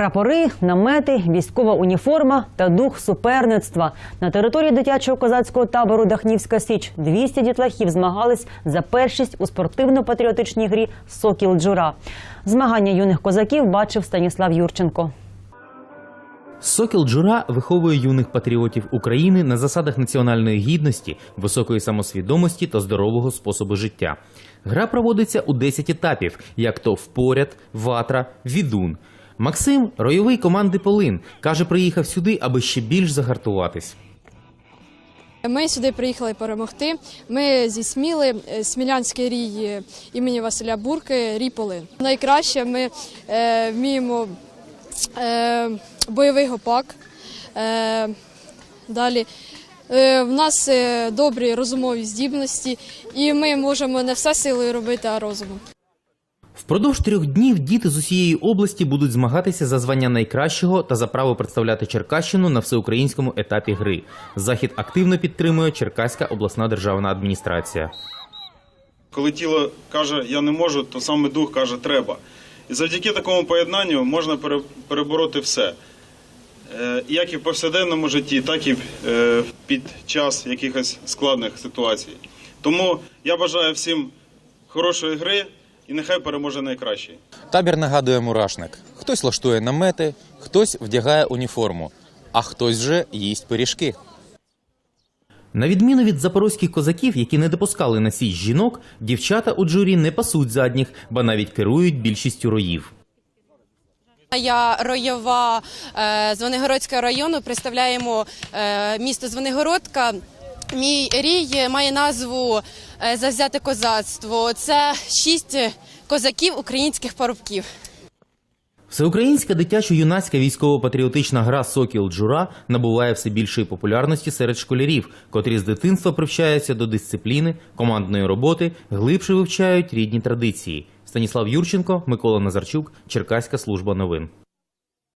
Прапори, намети, військова уніформа та дух суперництва. На території дитячого козацького табору Дахнівська Січ 200 дітлахів змагались за першість у спортивно-патріотичній грі Сокіл Джура. Змагання юних козаків бачив Станіслав Юрченко. Сокіл Джура виховує юних патріотів України на засадах національної гідності, високої самосвідомості та здорового способу життя. Гра проводиться у 10 етапів, як то впоряд, ватра, відун. Максим ройовий команди Полин каже, приїхав сюди, аби ще більш загартуватись. Ми сюди приїхали перемогти. Ми зі Сміли, е, Смілянський рій е, імені Василя Бурки, Ріполи. Найкраще ми е, вміємо е, бойовий гопак. Е, далі е, в нас добрі розумові здібності, і ми можемо не все силою робити, а розумом. Впродовж трьох днів діти з усієї області будуть змагатися за звання найкращого та за право представляти Черкащину на всеукраїнському етапі гри. Захід активно підтримує Черкаська обласна державна адміністрація. Коли тіло каже я не можу, то саме дух каже треба. І завдяки такому поєднанню можна пере- перебороти все. Е, Як і в повсякденному житті, так і е, під час якихось складних ситуацій. Тому я бажаю всім хорошої гри і нехай переможе найкращий. Табір нагадує мурашник. Хтось влаштує намети, хтось вдягає уніформу, а хтось вже їсть пиріжки. На відміну від запорозьких козаків, які не допускали на січ жінок, дівчата у джурі не пасуть задніх, ба навіть керують більшістю роїв. Я ройова е, Звенигородського району. Представляємо е, місто Звенигородка. Мій рій має назву е, Завзяте козацтво. Це шість козаків українських парубків. Всеукраїнська дитячо-юнацька військово-патріотична гра Сокіл Джура набуває все більшої популярності серед школярів, котрі з дитинства привчаються до дисципліни, командної роботи, глибше вивчають рідні традиції. Станіслав Юрченко, Микола Назарчук, Черкаська служба новин.